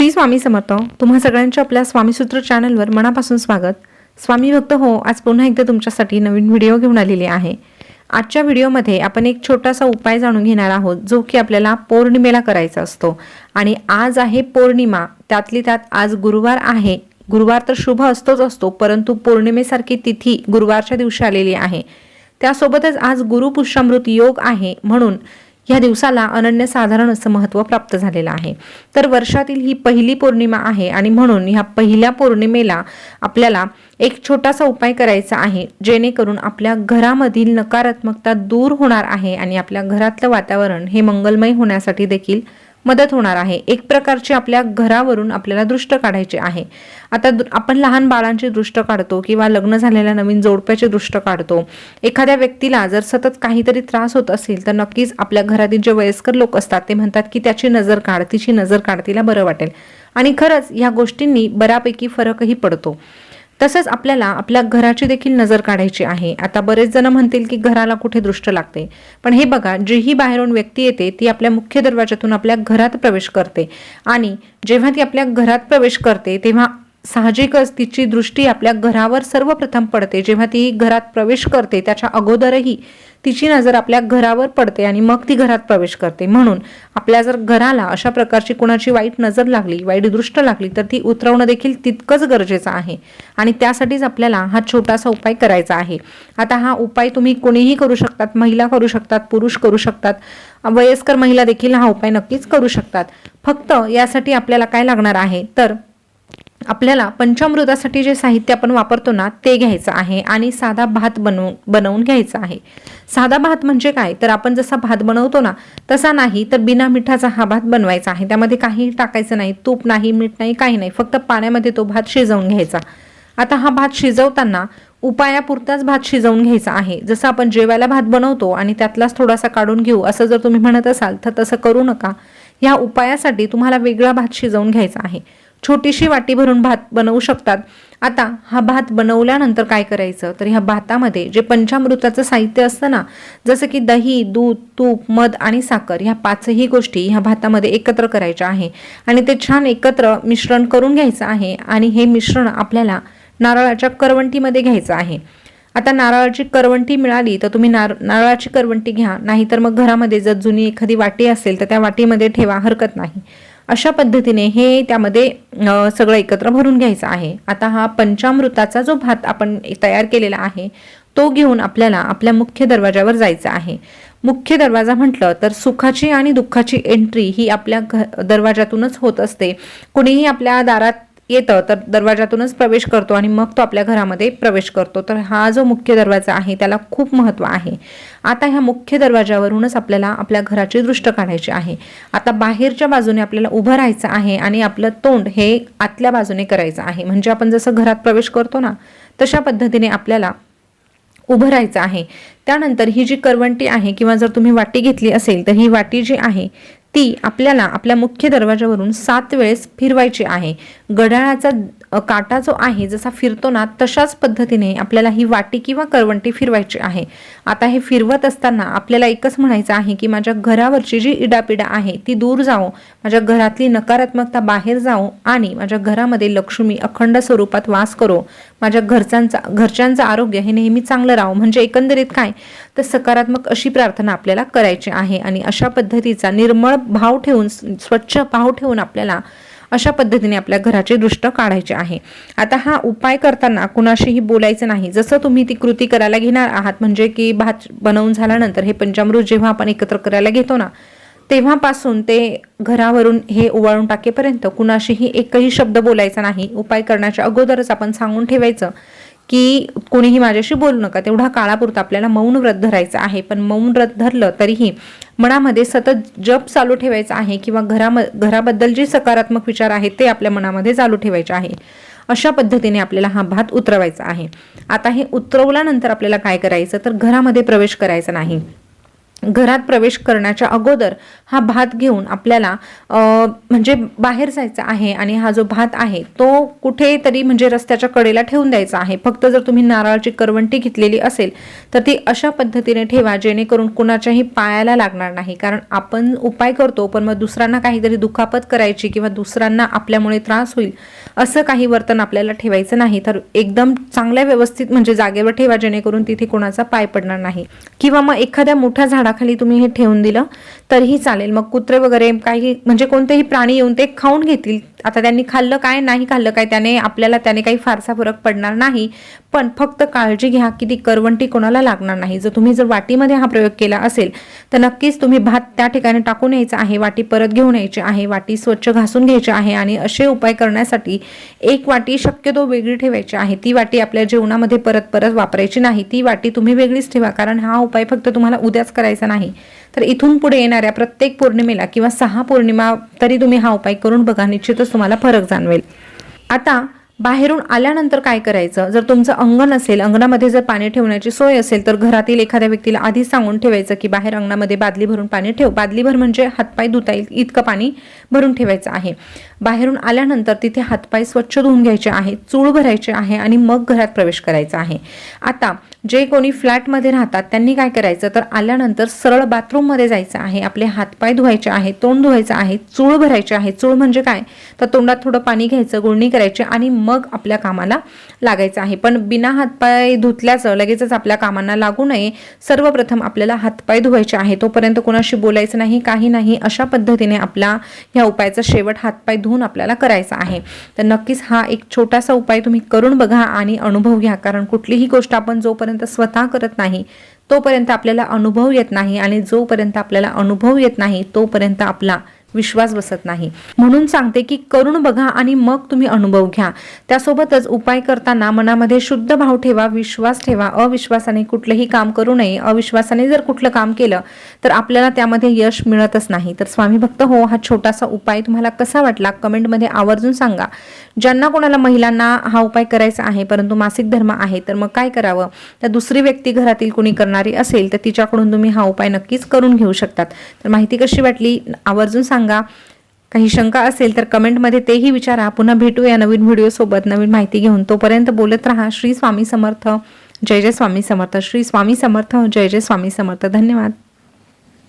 श्री स्वामी समर्थ तुम्हा सगळ्यांच्या आपल्या स्वामीसूत्र चॅनलवर मनापासून स्वागत. स्वामी भक्त हो आज पुन्हा एकदा तुमच्यासाठी नवीन व्हिडिओ घेऊन आलेली आहे. आजच्या व्हिडिओमध्ये आपण एक छोटासा उपाय जाणून घेणार आहोत जो की आपल्याला पौर्णिमेला करायचा असतो. आणि आज आहे पौर्णिमा त्यातली त्यात आज गुरुवार आहे. गुरुवार तर शुभ असतोच असतो परंतु पौर्णिमेसारखी तिथी गुरुवारच्या दिवशी आलेली आहे. त्यासोबतच आज गुरुपुष्यामृत योग आहे म्हणून या दिवसाला अनन्यसाधारण असं महत्त्व प्राप्त झालेलं आहे. तर वर्षातील ही पहिली पौर्णिमा आहे आणि म्हणून ह्या पहिल्या पौर्णिमेला आपल्याला एक छोटासा उपाय करायचा आहे जेणेकरून आपल्या घरामधील नकारात्मकता दूर होणार आहे आणि आपल्या घरातलं वातावरण हे मंगलमय होण्यासाठी देखील मदत होणार आहे. एक प्रकारची आपल्या घरावरून आपल्याला दृष्ट काढायचे आहे. आता आपण लहान बाळांची दृष्ट काढतो किंवा लग्न झालेल्या नवीन जोडप्याची दृष्ट काढतो. एखाद्या व्यक्तीला जर सतत काहीतरी त्रास होत असेल तर नक्कीच आपल्या घरातील जे वयस्कर लोक असतात ते म्हणतात की त्याची नजर काढ तिची नजर काढ तिला बरं वाटेल. आणि खरंच ह्या गोष्टींनी बऱ्यापैकी फरकही पडतो. तसंच आपल्याला आपल्या घराची देखील नजर काढायची आहे. आता बरेच जण म्हणतील की घराला कुठे दृष्ट लागते. पण हे बघा जीही बाहेरून व्यक्ती येते ती आपल्या मुख्य दरवाजातून आपल्या घरात प्रवेश करते. आणि जेव्हा ती आपल्या घरात प्रवेश करते तेव्हा साहजिकच तिची दृष्टी आपल्या घरावर सर्वप्रथम पडते. जेव्हा ती घरात प्रवेश करते त्याच्या अगोदरही तिची नजर आपल्या घरावर पडते आणि मग ती घरात प्रवेश करते. म्हणून आपल्या जर घराला अशा प्रकारची कुणाची वाईट नजर लागली वाईट दृष्ट लागली तर ती उतरवणं देखील तितकंच गरजेचं आहे. आणि त्यासाठीच आपल्याला हा छोटासा उपाय करायचा आहे. आता हा उपाय तुम्ही कोणीही करू शकतात. महिला करू शकतात पुरुष करू शकतात. वयस्कर महिला देखील हा उपाय नक्कीच करू शकतात. फक्त यासाठी आपल्याला काय लागणार आहे? तर आपल्याला पंचामृतासाठी जे साहित्य आपण वापरतो ना ते घ्यायचं आहे आणि साधा भात बनवून बनवून घ्यायचा आहे. साधा भात म्हणजे काय? तर आपण जसा भात बनवतो ना तसा नाही तर बिना मिठाचा हा भात बनवायचा आहे. त्यामध्ये काही टाकायचं नाही तूप नाही मीठ नाही काही नाही. फक्त पाण्यामध्ये तो भात शिजवून घ्यायचा. आता हा भात शिजवताना उपायापुरताच भात शिजवून घ्यायचा आहे. जसं आपण जेवायला भात बनवतो आणि त्यातलाच थोडासा काढून घेऊ असं जर तुम्ही म्हणत असाल तर तसं करू नका. या उपायासाठी तुम्हाला वेगळा भात शिजवून घ्यायचा आहे. छोटीशी वाटी भरून भात बनवू शकतात. आता हा भात बनवल्यानंतर काय करायचं? तर ह्या भातामध्ये जे पंचामृताचं साहित्य असतं ना जसं की दही दूध तूप मध आणि साखर ह्या पाचही गोष्टी ह्या भातामध्ये एकत्र करायच्या आहे. आणि ते छान एकत्र मिश्रण करून घ्यायचं आहे आणि हे मिश्रण आपल्याला नारळाच्या करवंटीमध्ये घ्यायचं आहे. आता नारळाची करवंटी मिळाली तर तुम्ही नार नारळाची करवंटी घ्या. नाहीतर मग घरामध्ये जर जुनी एखादी वाटी असेल तर त्या वाटीमध्ये ठेवा हरकत नाही. अशा पद्धतीने हे त्यामध्ये सगळं एकत्र भरून घ्यायचं आहे. आता हा पंचामृताचा जो भात आपण तयार केलेला आहे तो घेऊन आपल्याला आपल्या मुख्य दरवाजावर जायचं आहे. मुख्य दरवाजा म्हटलं तर सुखाची आणि दुःखाची एंट्री ही आपल्या घ दरवाजातूनच होत असते. कुणीही आपल्या दारात येतं तर दरवाजातूनच प्रवेश करतो आणि मग तो आपल्या घरामध्ये प्रवेश करतो. तर हा जो मुख्य दरवाजा आहे त्याला खूप महत्त्व आहे. आता ह्या मुख्य दरवाजावरूनच आपल्याला आपल्या घराची दृष्ट काढायची आहे. आता बाहेरच्या बाजूने आपल्याला उभं राहायचं आहे आणि आपलं तोंड हे आतल्या बाजूने करायचं आहे. म्हणजे आपण जसं घरात प्रवेश करतो ना तशा पद्धतीने आपल्याला उभं राहायचं आहे. त्यानंतर ही जी करवंटी आहे किंवा जर तुम्ही वाटी घेतली असेल तर ही वाटी जी आहे ती आपल्याला आपल्या मुख्य दरवाजावरून सात वेळेस फिरवायची आहे. घड्याळाचा काटा जो आहे जसा फिरतो ना तशाच पद्धतीने आपल्याला ही वाटी किंवा करवंटी फिरवायची आहे. आता हे फिरवत असताना आपल्याला एकच म्हणायचं आहे की माझ्या घरावरची जी इडापिडा आहे ती दूर जाओ माझ्या घरातली नकारात्मकता बाहेर जाओ आणि माझ्या घरामध्ये लक्ष्मी अखंड स्वरूपात वास करो. माझ्या घरच्यांचा घरच्यांचं आरोग्य हे नेहमी चांगलं राहो. म्हणजे एकंदरीत काय? तर सकारात्मक अशी प्रार्थना आपल्याला करायची आहे आणि अशा पद्धतीचा निर्मळ भाव ठेवून स्वच्छ भाव ठेवून आपल्याला अशा पद्धतीने आपल्या घराची दृष्ट काढायची आहे. आता हा उपाय करताना कुणाशीही बोलायचं नाही. जसं तुम्ही ती कृती करायला घेणार आहात म्हणजे की भात बनवून झाल्यानंतर हे पंचामृत जेव्हा आपण एकत्र करायला घेतो ना तेव्हापासून ते घरावरून हे उवाळून टाकेपर्यंत कुणाशीही एकही शब्द बोलायचा नाही. उपाय करण्याच्या अगोदरच आपण सांगून ठेवायचं. की कोणीही माझ्याशी बोलू नका. तेवढा काळापुरता आपल्याला मौन व्रत धरायचं आहे. पण मौन व्रत धरलं तरीही मनामध्ये सतत जप चालू ठेवायचा आहे किंवा घराम घराबद्दल जे सकारात्मक विचार आहेत ते आपल्या मनामध्ये चालू ठेवायचे आहे. अशा पद्धतीने आपल्याला हा भात उतरवायचा आहे. आता हे उतरवल्यानंतर आपल्याला काय करायचं? तर घरामध्ये प्रवेश करायचा नाही. घरात प्रवेश करण्याच्या अगोदर हा भात घेऊन आपल्याला म्हणजे बाहेर जायचं आहे आणि हा जो भात आहे तो कुठेतरी म्हणजे रस्त्याच्या कडेला ठेवून द्यायचा आहे. फक्त जर तुम्ही नारळाची करवंटी घेतलेली असेल तर ती अशा पद्धतीने ठेवा जेणेकरून कुणाच्याही पायाला लागणार नाही. कारण आपण उपाय करतो पण मग दुसऱ्यांना काहीतरी दुखापत करायची किंवा दुसऱ्यांना आपल्यामुळे त्रास होईल असं काही वर्तन आपल्याला ठेवायचं नाही. तर एकदम चांगल्या व्यवस्थित म्हणजे जागेवर ठेवा जेणेकरून तिथे कोणाचा पाय पडणार नाही. किंवा मग एखाद्या मोठ्या झाडाखाली तुम्ही हे ठेवून दिलं. तरीही चालेल. मग कुत्रे वगैरे काही म्हणजे कोणतेही प्राणी येऊन ते खाऊन घेतील. आता त्यांनी खाल्लं काय नाही खाल्लं काय त्याने आपल्याला त्याने काही फारसा फरक पडणार नाही. पण फक्त काळजी घ्या की ती करवंटी कोणाला लागणार नाही. जर तुम्ही जर वाटीमध्ये हा प्रयोग केला असेल तर नक्कीच तुम्ही भात त्या ठिकाणी टाकून यायचा आहे वाटी परत घेऊन यायची आहे वाटी स्वच्छ घासून घ्यायची आहे आणि असे उपाय करण्यासाठी एक वाटी शक्यतो वेगळी ठेवायची आहे. ती वाटी आपल्या जेवणामध्ये परत परत वापरायची नाही. ती वाटी तुम्ही वेगळीच ठेवा कारण हा उपाय फक्त तुम्हाला उद्याच करायचा नाही. तर इथून पुढे येणार येणाऱ्या प्रत्येक पौर्णिमेला किंवा सहा पौर्णिमा तरी तुम्ही हा उपाय करून बघा निश्चितच तुम्हाला फरक जाणवेल. आता बाहेरून आल्यानंतर काय करायचं? जर तुमचं अंगण असेल अंगणामध्ये जर पाणी ठेवण्याची सोय असेल तर घरातील एखाद्या व्यक्तीला आधी सांगून ठेवायचं की बाहेर अंगणामध्ये बादली भरून पाणी ठेव. बादलीभर म्हणजे हातपाय धुता येईल इतकं पाणी भरून ठेवायचं आहे. बाहेरून आल्यानंतर तिथे हातपाय स्वच्छ धुवून घ्यायचे आहे चूळ भरायचे आहे आणि मग घरात प्रवेश करायचा आहे. आता जे कोणी फ्लॅटमध्ये राहतात त्यांनी काय करायचं? तर आल्यानंतर सरळ बाथरूममध्ये जायचं आहे. आपले हातपाय धुवायचे आहे तोंड धुवायचं आहे चूळ भरायचे आहे. चूळ म्हणजे काय? तर तोंडात थोडं पाणी घ्यायचं गुळणी करायची आणि मग मग आपल्या कामाला लागायचं आहे. पण बिना हातपाय धुतल्याचं लगेचच आपल्या कामांना लागू नये. सर्वप्रथम आपल्याला हातपाय धुवायचे आहे. तोपर्यंत कोणाशी बोलायचं नाही काही नाही अशा पद्धतीने आपला ह्या उपायाचा शेवट हातपाय धुवून आपल्याला करायचा आहे. तर नक्कीच हा एक छोटासा उपाय तुम्ही करून बघा आणि अनुभव घ्या. कारण कुठलीही गोष्ट आपण जोपर्यंत स्वतः करत नाही तोपर्यंत आपल्याला अनुभव येत नाही आणि जोपर्यंत आपल्याला अनुभव येत नाही तोपर्यंत आपला विश्वास बसत नाही. म्हणून सांगते की करून बघा आणि मग तुम्ही अनुभव घ्या. त्यासोबतच उपाय करताना मनामध्ये शुद्ध भाव ठेवा विश्वास ठेवा. अविश्वासाने कुठलंही काम करू नये. अविश्वासाने जर कुठलं काम केलं तर आपल्याला त्यामध्ये यश मिळतच नाही. तर स्वामी भक्त हो हा छोटासा उपाय तुम्हाला कसा वाटला? कमेंटमध्ये आवर्जून सांगा. ज्यांना कोणाला महिलांना हा उपाय करायचा आहे परंतु मासिक धर्म आहे तर मग काय करावं? तर दुसरी व्यक्ती घरातील कुणी करणारी असेल तर तिच्याकडून तुम्ही हा उपाय नक्कीच करून घेऊ शकतात. तर माहिती कशी वाटली? आवर्जून सांगा. काही शंका असेल तर कमेंटमध्ये तेही विचारा. पुन्हा भेटूया नवीन व्हिडिओसोबत. नवीन माहिती घेऊन तोपर्यंत बोलत राहा. श्री स्वामी समर्थ. जय जय स्वामी समर्थ. श्री स्वामी समर्थ. जय जय स्वामी समर्थ. धन्यवाद.